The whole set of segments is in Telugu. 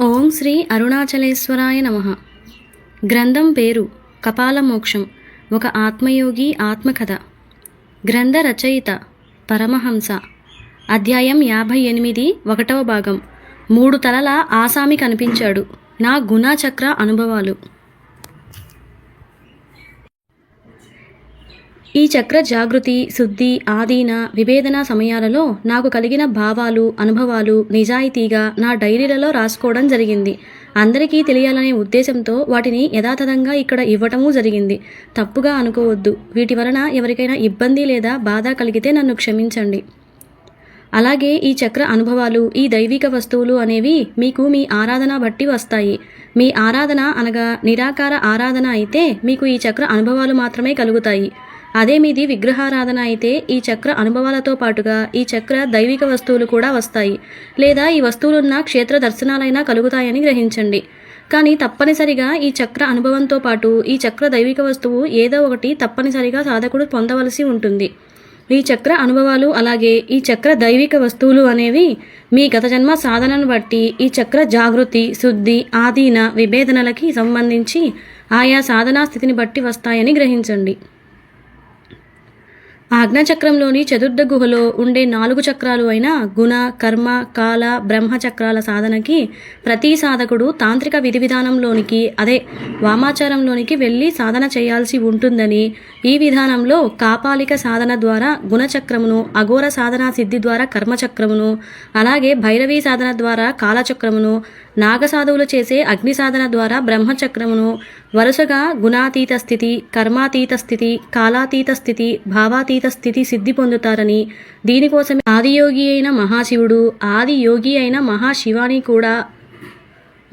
ఓం శ్రీ అరుణాచలేశ్వరాయ నమ. గ్రంథం పేరు కపాలమోక్షం ఒక ఆత్మయోగి ఆత్మకథ. గ్రంథ రచయిత పరమహంస. అధ్యాయం యాభై ఎనిమిది ఒకటవ భాగం. మూడు తలల ఆసామి కనిపించాడు. నా గుణచక్ర అనుభవాలు. ఈ చక్ర జాగృతి శుద్ధి ఆధీన విభేదన సమయాలలో నాకు కలిగిన భావాలు అనుభవాలు నిజాయితీగా నా డైరీలలో రాసుకోవడం జరిగింది. అందరికీ తెలియాలనే ఉద్దేశంతో వాటిని యథాతథంగా ఇక్కడ ఇవ్వటమూ జరిగింది. తప్పుగా అనుకోవద్దు. వీటి వలన ఎవరికైనా ఇబ్బంది లేదా బాధ కలిగితే నన్ను క్షమించండి. అలాగే ఈ చక్ర అనుభవాలు ఈ దైవిక వస్తువులు అనేవి మీకు మీ ఆరాధన బట్టి వస్తాయి. మీ ఆరాధన అనగా నిరాకార ఆరాధన అయితే మీకు ఈ చక్ర అనుభవాలు మాత్రమే కలుగుతాయి. అదే మీది విగ్రహారాధన అయితే ఈ చక్ర అనుభవాలతో పాటుగా ఈ చక్ర దైవిక వస్తువులు కూడా వస్తాయి. లేదా ఈ వస్తువులున్న క్షేత్ర దర్శనాలైనా కలుగుతాయని గ్రహించండి. కానీ తప్పనిసరిగా ఈ చక్ర అనుభవంతో పాటు ఈ చక్ర దైవిక వస్తువు ఏదో ఒకటి తప్పనిసరిగా సాధకుడు పొందవలసి ఉంటుంది. ఈ చక్ర అనుభవాలు అలాగే ఈ చక్ర దైవిక వస్తువులు అనేవి మీ గత జన్మ సాధనను బట్టి ఈ చక్ర జాగృతి శుద్ధి ఆధీన విభేదనలకి సంబంధించి ఆయా సాధనా స్థితిని బట్టి వస్తాయని గ్రహించండి. ఆజ్ఞాచక్రంలోని చతుర్థ గుహలో ఉండే నాలుగు చక్రాలు అయిన గుణ కర్మ కాల బ్రహ్మ చక్రాల సాధనకి ప్రతి సాధకుడు తాంత్రిక విధి విధానంలోనికి అదే వామాచారంలోనికి వెళ్ళి సాధన చేయాల్సి ఉంటుందని ఈ విధానంలో కాపాలిక సాధన ద్వారా గుణచక్రమును అఘోర సాధనా సిద్ధి ద్వారా కర్మచక్రమును అలాగే భైరవీ సాధన ద్వారా కాలచక్రమును నాగసాధువులు చేసే అగ్ని సాధన ద్వారా బ్రహ్మచక్రమును వరుసగా గుణాతీత స్థితి కర్మాతీత స్థితి కాలాతీత స్థితి భావాతీత స్థితి సిద్ధి పొందుతారని దీనికోసమే ఆదియోగి అయిన మహాశివుడు ఆది యోగి అయిన మహాశివాని కూడా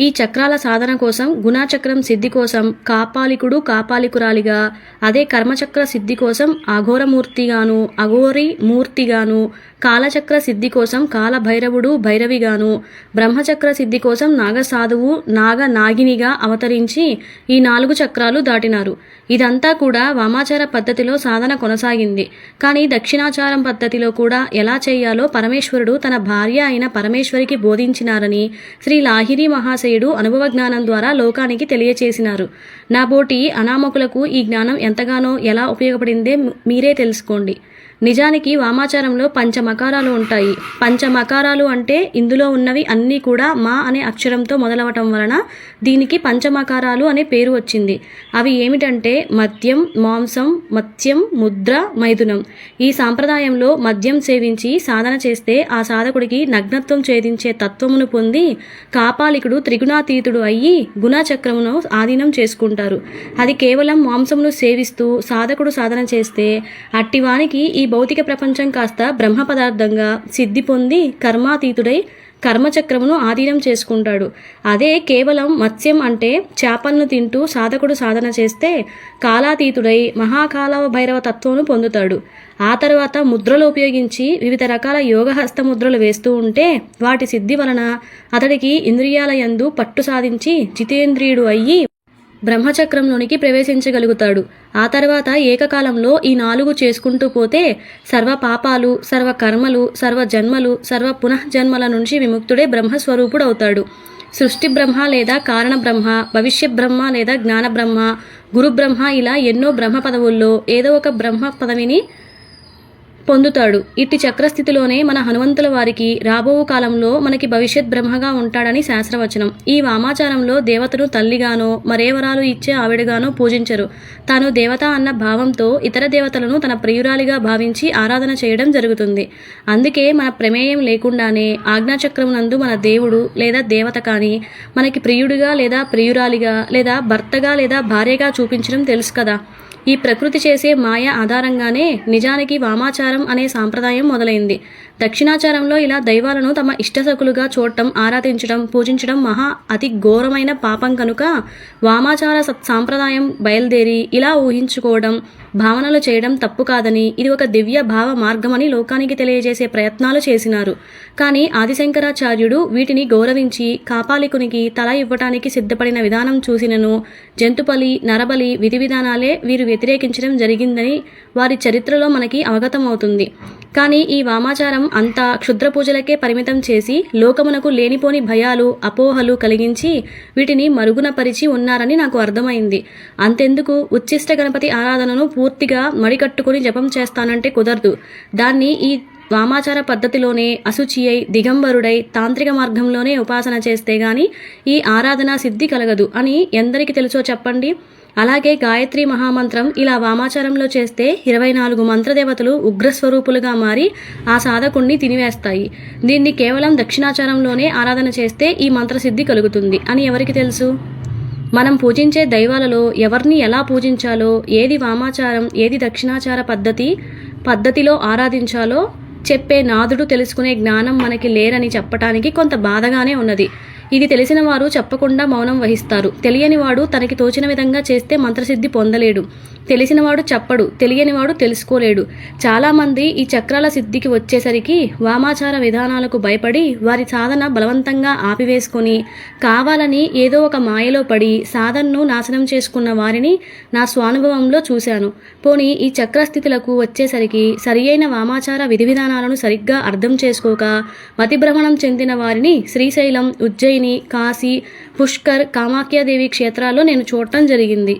ఈ చక్రాల సాధన కోసం గుణాచక్రం సిద్ధి కోసం కాపాలికుడు కాపాలికురాలిగా అదే కర్మచక్ర సిద్ధి కోసం అఘోరమూర్తిగాను అఘోరి మూర్తిగాను కాలచక్ర సిద్ధి కోసం కాలభైరవుడు భైరవిగాను బ్రహ్మచక్ర సిద్ధి కోసం నాగసాధువు నాగ నాగినిగా అవతరించి ఈ నాలుగు చక్రాలు దాటినారు. ఇదంతా కూడా వామాచార పద్ధతిలో సాధన కొనసాగింది. కానీ దక్షిణాచారం పద్ధతిలో కూడా ఎలా చేయాలో పరమేశ్వరుడు తన భార్య అయిన పరమేశ్వరికి బోధించినారని శ్రీ లాహిరి మహాశయుడు అనుభవ జ్ఞానం ద్వారా లోకానికి తెలియచేసినారు. నా బోటి అనామకులకు ఈ జ్ఞానం ఎంతగానో ఎలా ఉపయోగపడిందే మీరే తెలుసుకోండి. నిజానికి వామాచారంలో పంచమకారాలు ఉంటాయి. పంచమకారాలు అంటే ఇందులో ఉన్నవి అన్నీ కూడా మా అనే అక్షరంతో మొదలవటం వలన దీనికి పంచమకారాలు అనే పేరు వచ్చింది. అవి ఏమిటంటే మద్యం మాంసం మత్స్యం ముద్ర మైథునం. ఈ సాంప్రదాయంలో మద్యం సేవించి సాధన చేస్తే ఆ సాధకుడికి నగ్నత్వం ఛేదించే తత్వమును పొంది కాపాలికుడు త్రిగుణాతీతుడు అయ్యి గుణచక్రమును ఆధీనం చేసుకుంటారు అది కేవలం మాంసమును సేవిస్తూ సాధకుడు సాధన చేస్తే అట్టివానికి ఈ భౌతిక ప్రపంచం కాస్త బ్రహ్మ పదార్థంగా సిద్ధి పొంది కర్మాతీతుడై కర్మచక్రమును ఆధీనం చేసుకుంటాడు. అదే కేవలం మత్స్యం అంటే చేపలను తింటూ సాధకుడు సాధన చేస్తే కాలాతీతుడై మహాకాలవ భైరవ తత్వమును పొందుతాడు. ఆ తర్వాత ముద్రలు ఉపయోగించి వివిధ రకాల యోగహస్త ముద్రలు వేస్తూ ఉంటే వాటి సిద్ధి వలన అతడికి ఇంద్రియాల యందు పట్టు సాధించి జితేంద్రియుడు అయ్యి బ్రహ్మచక్రంలోనికి ప్రవేశించగలుగుతాడు. ఆ తర్వాత ఏకకాలంలో ఈ నాలుగు చేసుకుంటూ పోతే సర్వ పాపాలు సర్వ కర్మలు సర్వ జన్మలు సర్వ పునఃజన్మల నుంచి విముక్తుడే బ్రహ్మస్వరూపుడవుతాడు సృష్టి బ్రహ్మ లేదా కారణ బ్రహ్మ భవిష్య బ్రహ్మ లేదా జ్ఞాన బ్రహ్మ గురు బ్రహ్మ ఇలా ఎన్నో బ్రహ్మ పదవుల్లో ఏదో ఒక బ్రహ్మ పదవిని పొందుతాడు. ఇట్టి చక్రస్థితిలోనే మన హనుమంతుల వారికి రాబో కాలంలో మనకి భవిష్యత్ బ్రహ్మగా ఉంటాడని శాస్త్రవచనం. ఈ వామాచారంలో దేవతను తల్లిగానో మరే వరాలు ఇచ్చే ఆవిడగానో పూజించరు. తాను దేవత అన్న భావంతో ఇతర దేవతలను తన ప్రియురాలిగా భావించి ఆరాధన చేయడం జరుగుతుంది. అందుకే మన ప్రమేయం లేకుండానే ఆజ్ఞాచక్రమునందు మన దేవుడు లేదా దేవత కానీ మనకి ప్రియుడిగా లేదా ప్రియురాలిగా లేదా భర్తగా లేదా భార్యగా చూపించడం తెలుసు కదా. ఈ ప్రకృతి చేసే మాయ ఆధారంగానే నిజానికి వామాచారం అనే సాంప్రదాయం మొదలైంది. దక్షిణాచారంలో ఇలా దైవాలను తమ ఇష్టసకులుగా చూడటం ఆరాధించడం పూజించడం మహా అతి ఘోరమైన పాపం కనుక వామాచార సత్ సాంప్రదాయం బయలుదేరి ఇలా ఊహించుకోవడం భావనలు చేయడం తప్పు కాదని ఇది ఒక దివ్య భావ మార్గమని లోకానికి తెలియజేసే ప్రయత్నాలు చేసినారు. కానీ ఆదిశంకరాచార్యుడు వీటిని గౌరవించి కాపాలికునికి తల ఇవ్వటానికి సిద్ధపడిన విధానం చూసినను జంతుపలి నరబలి విధి విధానాలే వీరు వ్యతిరేకించడం జరిగిందని వారి చరిత్రలో మనకి అవగతమవుతుంది. కానీ ఈ వామాచారం అంతా క్షుద్ర పూజలకే పరిమితం చేసి లోకమునకు లేనిపోని భయాలు అపోహలు కలిగించి వీటిని మరుగున పరిచి ఉన్నారని నాకు అర్థమైంది. అంతెందుకు? ఉచ్చిష్ట గణపతి ఆరాధనను పూర్తిగా మడికట్టుకుని జపం చేస్తానంటే కుదరదు. దాన్ని ఈ వామాచార పద్ధతిలోనే అశుచి అయి దిగంబరుడై తాంత్రిక మార్గంలోనే ఉపాసన చేస్తే గాని ఈ ఆరాధన సిద్ధి కలగదు అని ఎందరికి తెలుసో చెప్పండి? అలాగే గాయత్రి మహామంత్రం ఇలా వామాచారంలో చేస్తే ఇరవై నాలుగు మంత్రదేవతలు ఉగ్రస్వరూపులుగా మారి ఆ సాధకుణ్ణి తినివేస్తాయి. దీన్ని కేవలం దక్షిణాచారంలోనే ఆరాధన చేస్తే ఈ మంత్రసిద్ధి కలుగుతుంది అని ఎవరికి తెలుసు? మనం పూజించే దైవాలలో ఎవరిని ఎలా పూజించాలో ఏది వామాచారం ఏది దక్షిణాచార పద్ధతి పద్ధతిలో ఆరాధించాలో చెప్పే నాదుడు తెలుసుకునే జ్ఞానం మనకి లేరని చెప్పటానికి కొంత బాధగానే ఉన్నది. ఇది తెలిసిన వారు చెప్పకుండా మౌనం వహిస్తారు. తెలియనివాడు తనకి తోచిన విధంగా చేస్తే మంత్రసిద్ధి పొందలేడు. తెలిసినవాడు చెప్పడు తెలియనివాడు తెలుసుకోలేడు. చాలామంది ఈ చక్రాల సిద్ధికి వచ్చేసరికి వామాచార విధానాలకు భయపడి వారి సాధన బలవంతంగా ఆపివేసుకొని కావాలని ఏదో ఒక మాయలో పడి సాధనను నాశనం చేసుకున్న వారిని నా స్వానుభవంలో చూశాను. పోనీ ఈ చక్రస్థితులకు వచ్చేసరికి సరియైన వామాచార విధి విధానాలను సరిగ్గా అర్థం చేసుకోక మతిభ్రమణం చెందిన వారిని శ్రీశైలం ఉజ్జయిని కాశీ పుష్కర్ కామాఖ్యాదేవి క్షేత్రాల్లో నేను చూడటం జరిగింది.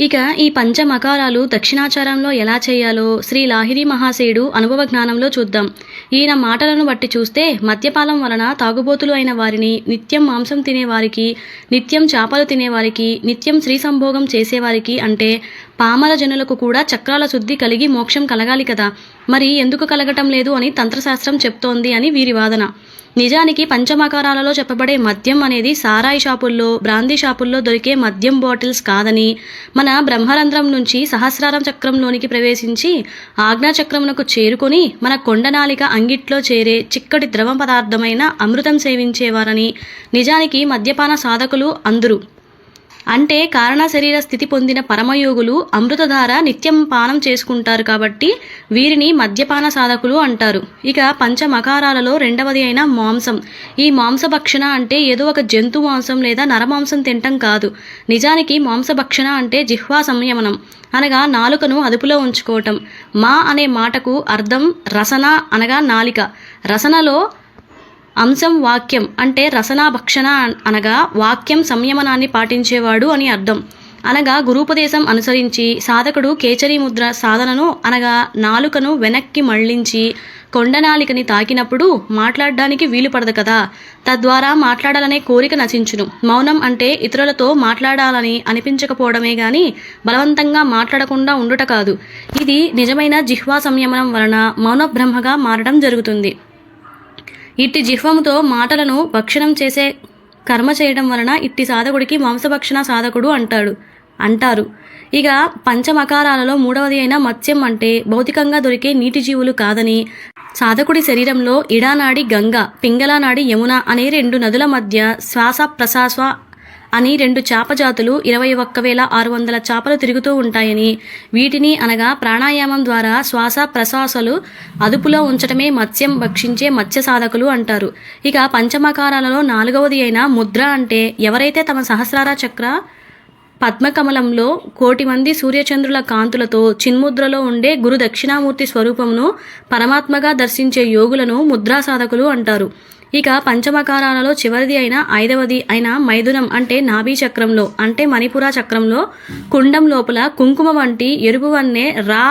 ఇక ఈ పంచమకారాలు దక్షిణాచారంలో ఎలా చేయాలో శ్రీ లాహిరి మహాశయుడు అనుభవ జ్ఞానంలో చూద్దాం. ఈయన మాటలను బట్టి చూస్తే మద్యపాలం వలన తాగుబోతులు అయిన వారిని నిత్యం మాంసం తినేవారికి నిత్యం చేపలు తినేవారికి నిత్యం శ్రీ సంభోగం చేసేవారికి అంటే పామల జనులకు కూడా చక్రాల శుద్ధి కలిగి మోక్షం కలగాలి కదా. మరి ఎందుకు కలగటం లేదు అని తంత్రశాస్త్రం చెప్తోంది అని వీరి వాదన. నిజానికి పంచమకారాలలో చెప్పబడే మద్యం అనేది సారాయి షాపుల్లో బ్రాందీ షాపుల్లో దొరికే మద్యం బాటిల్స్ కాదని మన బ్రహ్మరంధ్రం నుంచి సహస్రారం చక్రంలోనికి ప్రవేశించి ఆజ్ఞా చక్రమునకు చేరుకొని మన కొండనాలిక అంగిట్లో చేరే చిక్కటి ద్రవ పదార్థమైన అమృతం సేవించేవారని నిజానికి మద్యపాన సాధకులు అందరూ. అంటే కారణ శరీర స్థితి పొందిన పరమయోగులు అమృతధార నిత్యం పానం చేసుకుంటారు కాబట్టి వీరిని మద్యపాన సాధకులు అంటారు. ఇక పంచమకారాలలో రెండవది అయిన మాంసం. ఈ మాంసభక్షణ అంటే ఏదో ఒక జంతు మాంసం లేదా నరమాంసం తినటం కాదు. నిజానికి మాంసభక్షణ అంటే జిహ్వా సంయమనం. అనగా నాలుకను అదుపులో ఉంచుకోవటం. మా అనే మాటకు అర్థం రసన అనగా నాలిక. రసనలో అంశం వాక్యం అంటే రసనాభక్షణ అనగా వాక్యం సంయమనాన్ని పాటించేవాడు అని అర్థం. అనగా గురూపదేశం అనుసరించి సాధకుడు కేచరీ ముద్ర సాధనను అనగా నాలుకను వెనక్కి మళ్ళించి కొండనాలికని తాకినప్పుడు మాట్లాడడానికి వీలు పడదు కదా. తద్వారా మాట్లాడాలనే కోరిక నశించును. మౌనం అంటే ఇతరులతో మాట్లాడాలని అనిపించకపోవడమే గాని బలవంతంగా మాట్లాడకుండా ఉండుట కాదు. ఇది నిజమైన జిహ్వా సంయమనం వలన మౌన బ్రహ్మగా మారడం జరుగుతుంది. ఇట్టి జిహ్వముతో మాటలను భక్షణం చేసే కర్మ చేయడం వలన ఇట్టి సాధకుడికి మాంసభక్షణ సాధకుడు అంటాడు అంటారు. ఇక పంచమకారాలలో మూడవది అయిన మత్స్యం అంటే భౌతికంగా దొరికే నీటి జీవులు కాదని సాధకుడి శరీరంలో ఇడానాడి గంగ పింగళానాడి యమున అనే రెండు నదుల మధ్య శ్వాస ప్రశ్వాస అని రెండు చేప జాతులు ఇరవై ఒక్క వేల ఆరు వందల చేపలు తిరుగుతూ ఉంటాయని వీటిని అనగా ప్రాణాయామం ద్వారా శ్వాస ప్రశ్వాసలు అదుపులో ఉంచటమే మత్స్యం భక్షించే మత్స్య సాధకులు అంటారు. ఇక పంచమకారాలలో నాలుగవది అయిన ముద్ర అంటే ఎవరైతే తమ సహస్రార చక్ర పద్మకమలంలో కోటి మంది సూర్యచంద్రుల కాంతులతో చిన్ముద్రలో ఉండే గురు దక్షిణామూర్తి స్వరూపమును పరమాత్మగా దర్శించే యోగులను ముద్రా సాధకులు అంటారు. ఇక పంచమకారాలలో చివరిది అయిన ఐదవది అయిన మైథునం అంటే నాభీ చక్రంలో అంటే మణిపుర చక్రంలో కుండం లోపల కుంకుమ వంటి ఎరుపు వన్నే రా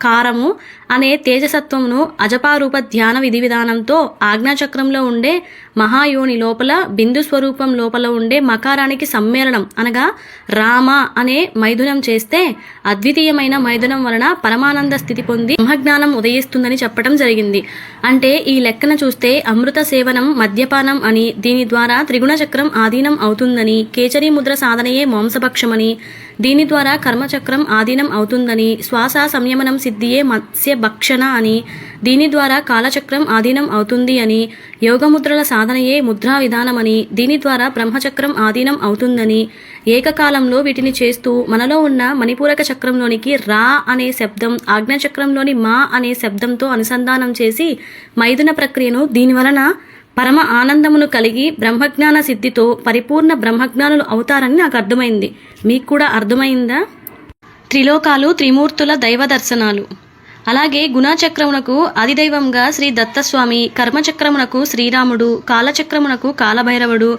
కారము అనే తేజసత్వమును అజపారూప ధ్యాన విధి విధానంతో ఆజ్ఞాచక్రంలో ఉండే మహాయోని లోపల బిందు స్వరూపం లోపల ఉండే మకారానికి సమ్మేళనం అనగా రామ అనే మైథునం చేస్తే అద్వితీయమైన మైథునం వలన పరమానంద స్థితి పొంది బ్రహ్మజ్ఞానం ఉదయిస్తుందని చెప్పడం జరిగింది. అంటే ఈ లెక్కన చూస్తే అమృత సేవనం మద్యపానం అని దీని ద్వారా త్రిగుణ చక్రం ఆధీనం అవుతుందని కేచరీ ముద్ర సాధనయే మాంసభక్షమని దీని ద్వారా కర్మచక్రం ఆధీనం అవుతుందని శ్వాస సంయమనం సిద్ధియే మత్స్య భక్షణ అని దీని ద్వారా కాలచక్రం ఆధీనం అవుతుంది అని యోగముద్రల సాధనయే ముద్రా విధానమని దీని ద్వారా బ్రహ్మచక్రం ఆధీనం అవుతుందని ఏకకాలంలో వీటిని చేస్తూ మనలో ఉన్న మణిపూరక చక్రంలోనికి రా అనే శబ్దం ఆజ్ఞాచక్రంలోని మా అనే శబ్దంతో అనుసంధానం చేసి మైథున ప్రక్రియను దీని వలన పరమ ఆనందమును కలిగి బ్రహ్మజ్ఞాన సిద్ధితో పరిపూర్ణ బ్రహ్మజ్ఞానులు అవుతారని నాకు అర్థమైంది. మీకు కూడా అర్థమైందా? త్రిలోకాలు త్రిమూర్తుల దైవ దర్శనాలు. అలాగే గుణచక్రమునకు అధిదైవంగా శ్రీ దత్తస్వామి కర్మచక్రమునకు శ్రీరాముడు కాలచక్రమునకు కాలభైరవుడు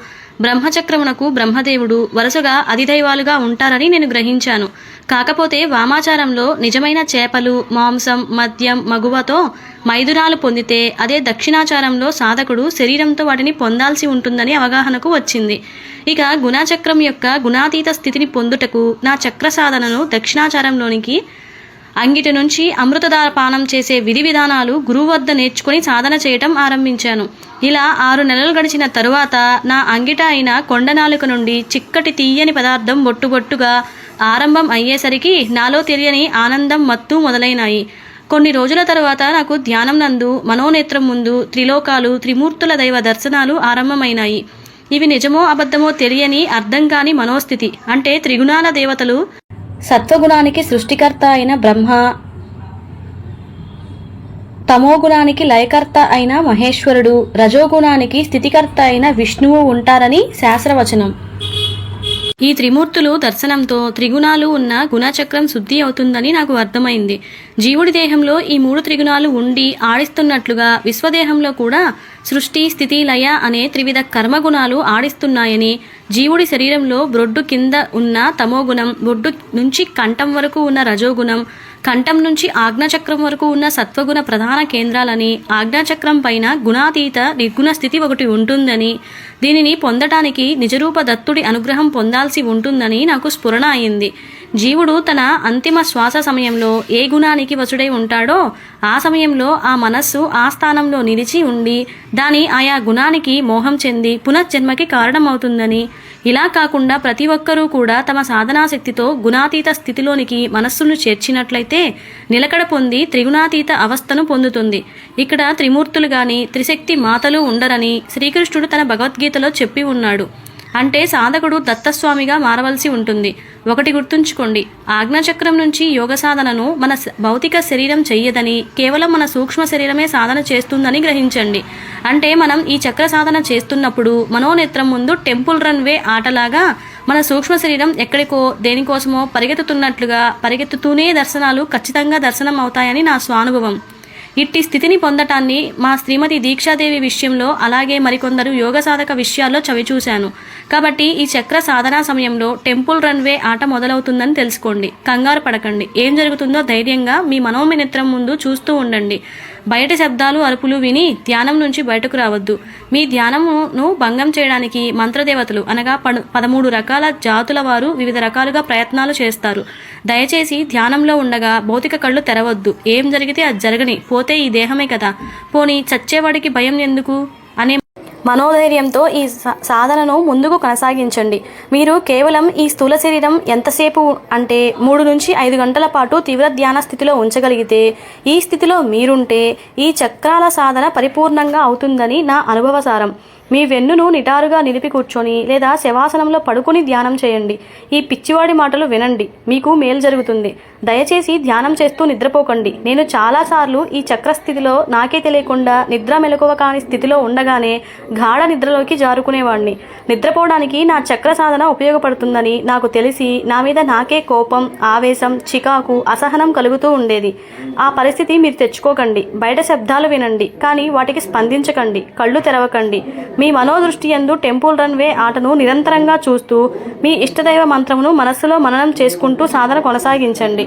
బ్రహ్మచక్రమునకు బ్రహ్మదేవుడు వరుసగా అధిదైవాలుగా ఉంటారని నేను గ్రహించాను. కాకపోతే వామాచారంలో నిజమైన చేపలు మాంసం మద్యం మగువతో మైదునాలు పొందితే అదే దక్షిణాచారంలో సాధకుడు శరీరంతో వాటిని పొందాల్సి ఉంటుందని అవగాహనకు వచ్చింది. ఇక గుణచక్రం యొక్క గుణాతీత స్థితిని పొందుటకు నా చక్ర సాధనను దక్షిణాచారంలోనికి అంగిటి నుంచి అమృతధార పానం చేసే విధి విధానాలు గురువు వద్ద నేర్చుకుని సాధన చేయటం ఆరంభించాను. ఇలా ఆరు నెలలు గడిచిన తరువాత నా అంగిట అయిన కొండనాలుక నుండి చిక్కటి తీయని పదార్థం బొట్టుబొట్టుగా ఆరంభం అయ్యేసరికి నాలో తెలియని ఆనందం మత్తు మొదలైనాయి. కొన్ని రోజుల తరువాత నాకు ధ్యానం నందు మనోనేత్రం ముందు త్రిలోకాలు త్రిమూర్తుల దైవ దర్శనాలు ఆరంభమైనాయి. ఇవి నిజమో అబద్ధమో తెలియని అర్థం కాని మనోస్థితి అంటే త్రిగుణాల దేవతలు సత్వగుణానికి సృష్టికర్త అయిన బ్రహ్మ తమోగుణానికి లయకర్త అయిన మహేశ్వరుడు రజోగుణానికి స్థితికర్త అయిన విష్ణువు ఉంటారని శాస్త్రవచనం. ఈ త్రిమూర్తులు దర్శనంతో త్రిగుణాలు ఉన్న గుణచక్రం శుద్ధి అవుతుందని నాకు అర్థమైంది. జీవుడి దేహంలో ఈ మూడు త్రిగుణాలు ఉండి ఆడిస్తున్నట్లుగా విశ్వదేహంలో కూడా సృష్టి స్థితి లయ అనే త్రివిధ కర్మగుణాలు ఆడిస్తున్నాయని జీవుడి శరీరంలో బ్రొడ్డు కింద ఉన్న తమోగుణం బొడ్డు నుంచి కంఠం వరకు ఉన్న రజోగుణం కంఠం నుంచి ఆజ్ఞాచక్రం వరకు ఉన్న సత్వగుణ ప్రధాన కేంద్రాలని ఆజ్ఞాచక్రం పైన గుణాతీత నిర్గుణ స్థితి ఒకటి ఉంటుందని దీనిని పొందటానికి నిజరూప దత్తుడి అనుగ్రహం పొందాల్సి ఉంటుందని నాకు స్ఫురణ అయింది. జీవుడు తన అంతిమ శ్వాస సమయంలో ఏ గుణానికి వసుడై ఉంటాడో ఆ సమయంలో ఆ మనస్సు ఆ స్థానంలో నిలిచి ఉండి దాని ఆయా గుణానికి మోహం చెంది పునర్జన్మకి కారణమవుతుందని. ఇలా కాకుండా ప్రతి ఒక్కరూ కూడా తమ సాధనాశక్తితో గుణాతీత స్థితిలోనికి మనస్సును చేర్చినట్లయితే నిలకడ పొంది త్రిగుణాతీత అవస్థను పొందుతుంది. ఇక్కడ త్రిమూర్తులు గాని త్రిశక్తి మాతలు ఉండరని శ్రీకృష్ణుడు తన భగవద్గీతలో చెప్పి ఉన్నాడు. అంటే సాధకుడు దత్తస్వామిగా మారవలసి ఉంటుంది. ఒకటి గుర్తుంచుకోండి. ఆజ్ఞాచక్రం నుంచి యోగ సాధనను మన భౌతిక శరీరం చెయ్యదని కేవలం మన సూక్ష్మ శరీరమే సాధన చేస్తుందని గ్రహించండి. అంటే మనం ఈ చక్ర సాధన చేస్తున్నప్పుడు మనోనేత్రం ముందు టెంపుల్ రన్ వే ఆటలాగా మన సూక్ష్మ శరీరం ఎక్కడికో దేనికోసమో పరిగెత్తుతున్నట్లుగా పరిగెత్తుతూనే దర్శనాలు ఖచ్చితంగా దర్శనం అవుతాయని నా స్వానుభవం. ఇట్టి స్థితిని పొందటాన్ని మా శ్రీమతి దీక్షాదేవి విషయంలో అలాగే మరికొందరు యోగ సాధక విషయాల్లో చవిచూశాను. కాబట్టి ఈ చక్ర సాధనా సమయంలో టెంపుల్ రన్వే ఆట మొదలవుతుందని తెలుసుకోండి. కంగారు పడకండి. ఏం జరుగుతుందో ధైర్యంగా మీ మనోమినేత్రం ముందు చూస్తూ ఉండండి. బయట శబ్దాలు అరుపులు విని ధ్యానం నుంచి బయటకు రావద్దు. మీ ధ్యానమును భంగం చేయడానికి మంత్రదేవతలు అనగా పదమూడు రకాల జాతుల వారు వివిధ రకాలుగా ప్రయత్నాలు చేస్తారు. దయచేసి ధ్యానంలో ఉండగా భౌతిక కళ్ళు తెరవద్దు. ఏం జరిగితే అది జరగని పోతే ఈ దేహమే కదా. పోనీ చచ్చేవాడికి భయం ఎందుకు? అనే మనోధైర్యంతో ఈ సాధనను ముందుకు కొనసాగించండి. మీరు కేవలం ఈ స్థూల శరీరం ఎంతసేపు అంటే మూడు నుంచి ఐదు గంటల పాటు తీవ్ర ధ్యాన స్థితిలో ఉంచగలిగితే ఈ స్థితిలో మీరుంటే ఈ చక్రాల సాధన పరిపూర్ణంగా అవుతుందని నా అనుభవసారం. మీ వెన్నును నిటారుగా నిలిపి కూర్చొని లేదా శవాసనంలో పడుకుని ధ్యానం చేయండి. ఈ పిచ్చివాడి మాటలు వినండి. మీకు మేలు జరుగుతుంది. దయచేసి ధ్యానం చేస్తూ నిద్రపోకండి. నేను చాలాసార్లు ఈ చక్ర స్థితిలో నాకే తెలియకుండా నిద్ర మెలకువ కాని స్థితిలో ఉండగానే గాఢ నిద్రలోకి జారుకునేవాడిని నిద్రపోవడానికి నా చక్ర సాధన ఉపయోగపడుతుందని నాకు తెలిసి నా మీద నాకే కోపం ఆవేశం చికాకు అసహనం కలుగుతూ ఉండేది. ఆ పరిస్థితి మీరు తెచ్చుకోకండి. బయట శబ్దాలు వినండి. కానీ వాటికి స్పందించకండి. కళ్ళు తెరవకండి. మీ మనోదృష్టి యందు టెంపుల్ రన్ వే ఆటను నిరంతరంగా చూస్తూ మీ ఇష్టదైవ మంత్రమును మనస్సులో మననం చేసుకుంటూ సాధన కొనసాగించండి.